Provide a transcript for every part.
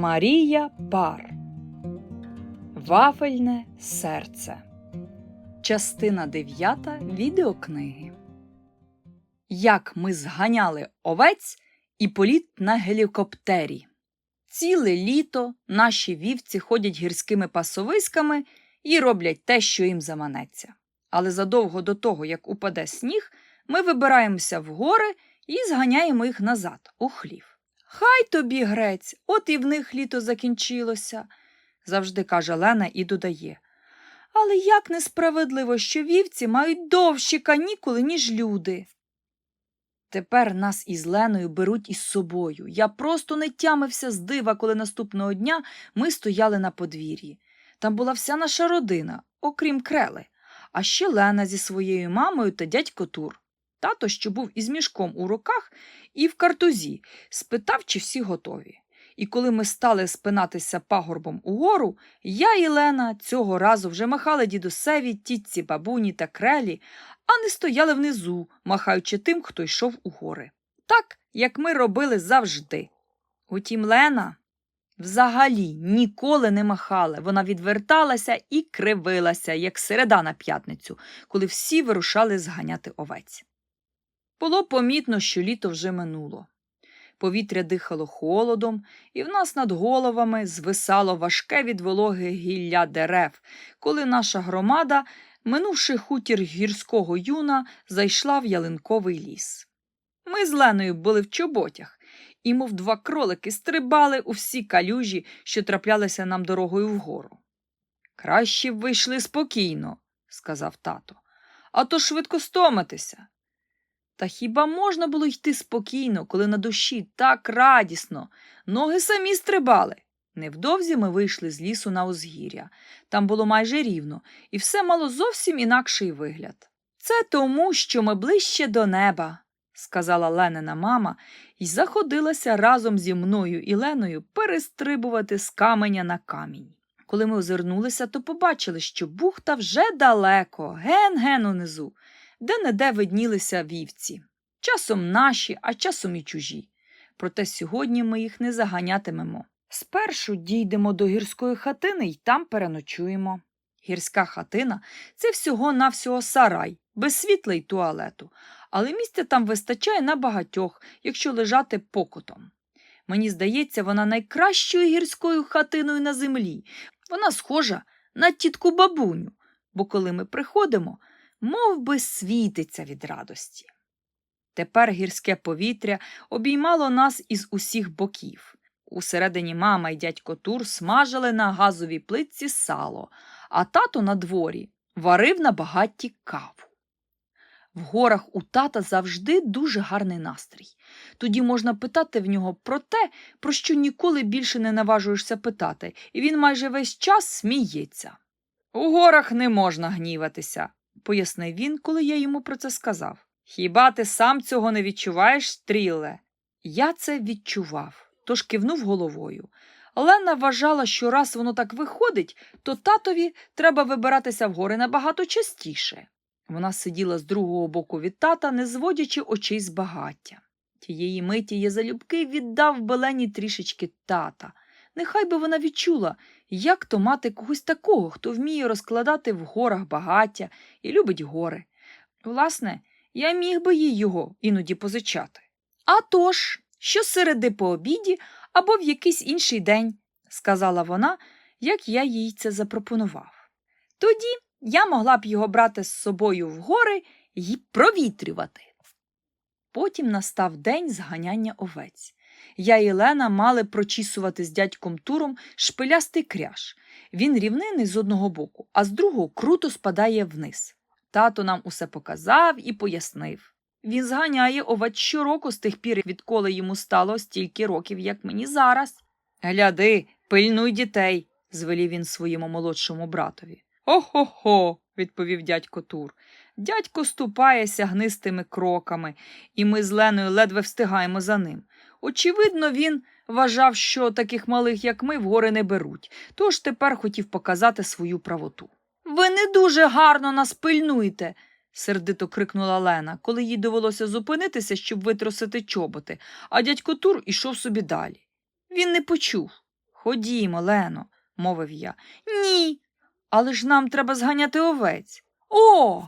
Марія Пар Вафельне серце. Частина 9 відеокниги. Як ми зганяли овець і політ на гелікоптері. Ціле літо наші вівці ходять гірськими пасовиськами і роблять те, що їм заманеться. Але задовго до того, як упаде сніг, ми вибираємося в гори і зганяємо їх назад, у хлів. Хай тобі, грець, от і в них літо закінчилося, завжди каже Лена і додає. Але як несправедливо, що вівці мають довші канікули, ніж люди. Тепер нас із Леною беруть із собою. Я просто не тямився з дива, коли наступного дня ми стояли на подвір'ї. Там була вся наша родина, окрім крели, а ще Лена зі своєю мамою та дядько Тур. Тато, що був із мішком у руках і в картузі, спитав, чи всі готові. І коли ми стали спинатися пагорбом угору, я і Лена цього разу вже махали дідусеві, тітці, бабуні та крелі, а не стояли внизу, махаючи тим, хто йшов у гори. Так, як ми робили завжди. Утім, Лена взагалі ніколи не махала. Вона відверталася і кривилася, як середа на п'ятницю, коли всі вирушали зганяти овець. Було помітно, що літо вже минуло. Повітря дихало холодом, і в нас над головами звисало важке від вологи гілля дерев, коли наша громада, минувши хутір гірського юна, зайшла в ялинковий ліс. Ми з Леною були в чоботях і, мов два кролики, стрибали у всі калюжі, що траплялися нам дорогою вгору. Краще б ви йшли спокійно, сказав тато, а то швидко стомитеся. Та хіба можна було йти спокійно, коли на душі так радісно, ноги самі стрибали? Невдовзі ми вийшли з лісу на узгір'я. Там було майже рівно, і все мало зовсім інакший вигляд. Це тому, що ми ближче до неба, сказала Ленина мама, і заходилася разом зі мною і Леною перестрибувати з каменя на камінь. Коли ми озирнулися, то побачили, що бухта вже далеко, ген-ген унизу де неде виднілися вівці. Часом наші, а часом і чужі. Проте сьогодні ми їх не заганятимемо. Спершу дійдемо до гірської хатини і там переночуємо. Гірська хатина це всього-навсього сарай, без світла й туалету, але місця там вистачає на багатьох, якщо лежати покотом. Мені здається, вона найкращою гірською хатиною на землі. Вона схожа на тітку бабуню, бо коли ми приходимо, мов би світиться від радості. Тепер гірське повітря обіймало нас із усіх боків. Усередині мама й дядько Тур смажили на газовій плитці сало, а тато на дворі варив на багатті каву. В горах у тата завжди дуже гарний настрій. Тоді можна питати в нього про те, про що ніколи більше не наважуєшся питати, і він майже весь час сміється. У горах не можна гніватися, пояснив він, коли я йому про це сказав. Хіба ти сам цього не відчуваєш, стріле? Я це відчував, тож кивнув головою. Лена вважала, що раз воно так виходить, то татові треба вибиратися в гори набагато частіше. Вона сиділа з другого боку від тата, не зводячи очей з багаття. Тієї миті я залюбки віддав Белені трішечки тата. Нехай би вона відчула, як то мати когось такого, хто вміє розкладати в горах багаття і любить гори. Власне, я міг би їй його іноді позичати. «А тож, що середи по обіді або в якийсь інший день, сказала вона, як я їй це запропонував. Тоді я могла б його брати з собою в гори і провітрювати. Потім настав день зганяння овець. Я і Лена мали прочісувати з дядьком Туром шпилястий кряж. Він рівнений з одного боку, а з другого круто спадає вниз. Тато нам усе показав і пояснив. Він зганяє овець щороку з тих пір, відколи йому стало стільки років, як мені зараз. Гляди, пильнуй дітей, звелів він своєму молодшому братові. Хо-хо-хо, відповів дядько Тур. Дядько ступає сягнистими кроками, і ми з Леною ледве встигаємо за ним. Очевидно, він вважав, що таких малих, як ми, в гори не беруть, тож тепер хотів показати свою правоту. Ви не дуже гарно нас пильнуєте, сердито крикнула Лена, коли їй довелося зупинитися, щоб витрусити чоботи, а дядько Тур ішов собі далі. Він не почув. Ходімо, Лено, мовив я. Ні. Але ж нам треба зганяти овець. О.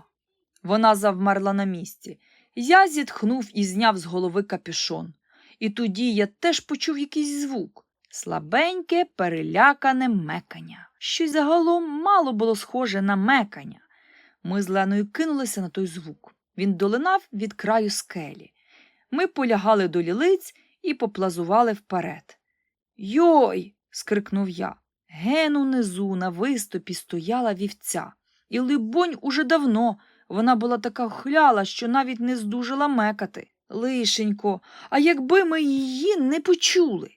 Вона завмерла на місці. Я зітхнув і зняв з голови капюшон. І тоді я теж почув якийсь звук слабеньке, перелякане мекання. Щось загалом мало було схоже на мекання. Ми з Леною кинулися на той звук. Він долинав від краю скелі. Ми полягали до лілиць і поплазували вперед. Йой. скрикнув я. Ген унизу на виступі стояла вівця. І, либонь, уже давно вона була така хляла, що навіть не здужала мекати. Лишенько, а якби ми її не почули.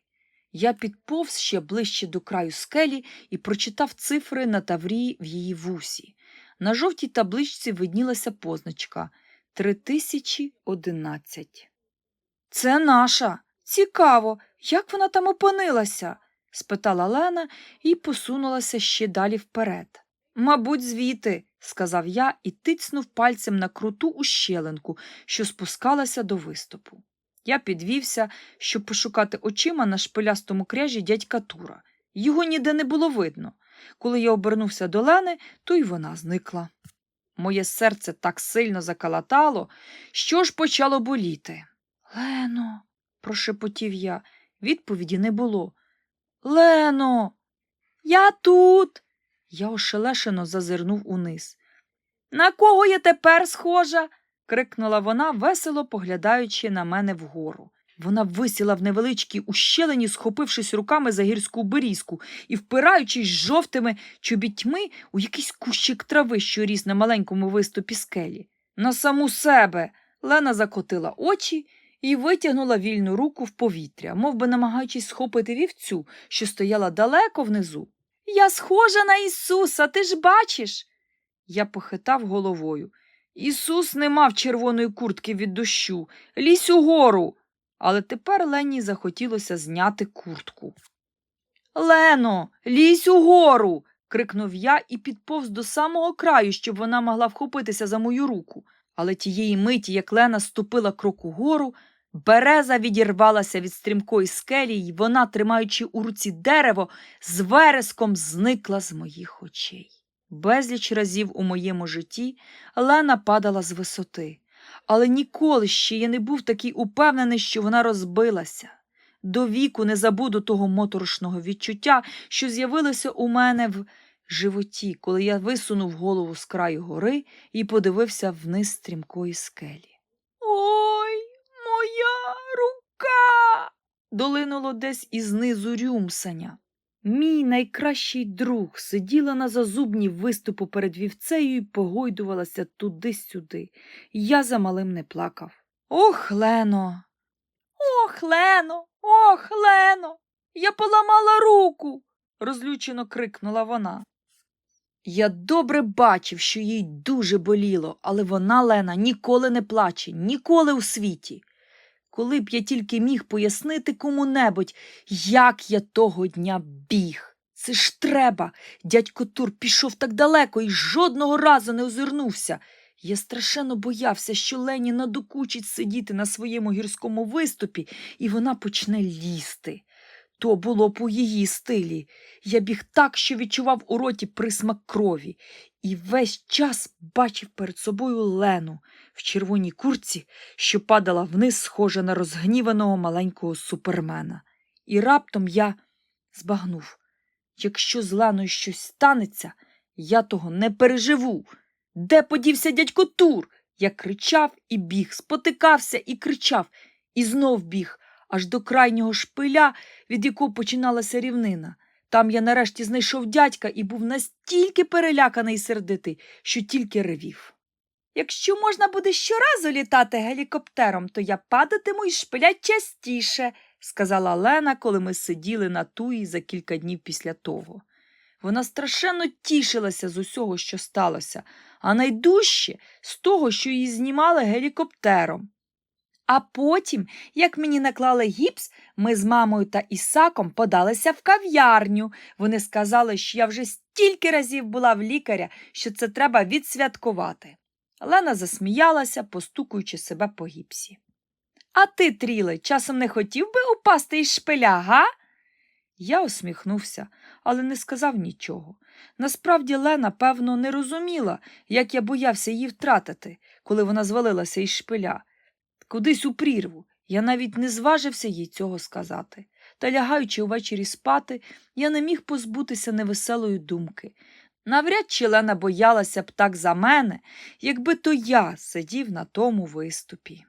Я підповз ще ближче до краю скелі і прочитав цифри на таврі в її вусі. На жовтій табличці виднілася позначка 3011. Це наша. Цікаво, як вона там опинилася? спитала Лена і посунулася ще далі вперед. Мабуть, звідти, сказав я і тицнув пальцем на круту ущелинку, що спускалася до виступу. Я підвівся, щоб пошукати очима на шпилястому кряжі дядька Тура. Його ніде не було видно. Коли я обернувся до Лени, то й вона зникла. Моє серце так сильно закалатало, що ж почало боліти. Лено, прошепотів я, відповіді не було. Лено, я тут. Я ошелешено зазирнув униз. На кого я тепер схожа? крикнула вона, весело поглядаючи на мене вгору. Вона висіла в невеличкій ущелині, схопившись руками за гірську берізку і впираючись жовтими чобітьми у якийсь кущик трави, що ріс на маленькому виступі скелі. На саму себе. Лена закотила очі і витягнула вільну руку в повітря, мов би намагаючись схопити вівцю, що стояла далеко внизу. Я схожа на Ісуса, ти ж бачиш? Я похитав головою. Ісус не мав червоної куртки від дощу. Лізь угору. Але тепер Лені захотілося зняти куртку. Лено, лізь угору. крикнув я і підповз до самого краю, щоб вона могла вхопитися за мою руку. Але тієї миті, як Лена ступила крок угору, береза відірвалася від стрімкої скелі, і вона, тримаючи у руці дерево, з вереском зникла з моїх очей. Безліч разів у моєму житті Лена падала з висоти, але ніколи ще я не був такий упевнений, що вона розбилася. До віку не забуду того моторошного відчуття, що з'явилося у мене в животі, коли я висунув голову з краю гори і подивився вниз стрімкої скелі. Долинуло десь із низу рюмсання. Мій найкращий друг сиділа на зазубні виступу перед вівцею і погойдувалася туди-сюди. Я за малим не плакав. Ох, Лено. Ох, Лено, ох, Лено. Я поламала руку. розлючено крикнула вона. Я добре бачив, що їй дуже боліло, але вона, Лена, ніколи не плаче, ніколи у світі. Коли б я тільки міг пояснити кому-небудь, як я того дня біг. Це ж треба. Дядько Тур пішов так далеко і жодного разу не озирнувся. Я страшенно боявся, що Лені надокучить сидіти на своєму гірському виступі, і вона почне лізти. То було б у її стилі. Я біг так, що відчував у роті присмак крові, і весь час бачив перед собою Лену в червоній курці, що падала вниз, схожа на розгніваного маленького супермена. І раптом я збагнув якщо з Леною щось станеться, я того не переживу. Де подівся дядько Тур? Я кричав і біг, спотикався і кричав, і знов біг, аж до крайнього шпиля, від якого починалася рівнина. Там я нарешті знайшов дядька і був настільки переляканий і сердитий, що тільки ревів. Якщо можна буде щоразу літати гелікоптером, то я падатиму і шпилять частіше, сказала Лена, коли ми сиділи на туї за кілька днів після того. Вона страшенно тішилася з усього, що сталося, а найдужче з того, що її знімали гелікоптером. А потім, як мені наклали гіпс, ми з мамою та Ісаком подалися в кав'ярню. Вони сказали, що я вже стільки разів була в лікаря, що це треба відсвяткувати. Лена засміялася, постукуючи себе по гіпсі. А ти, Тріле, часом не хотів би упасти із шпиля, га? Я усміхнувся, але не сказав нічого. Насправді Лена, певно, не розуміла, як я боявся її втратити, коли вона звалилася із шпиля. Кудись у прірву. Я навіть не зважився їй цього сказати. Та лягаючи увечері спати, я не міг позбутися невеселої думки. Навряд чи Лена боялася б так за мене, якби то я сидів на тому виступі.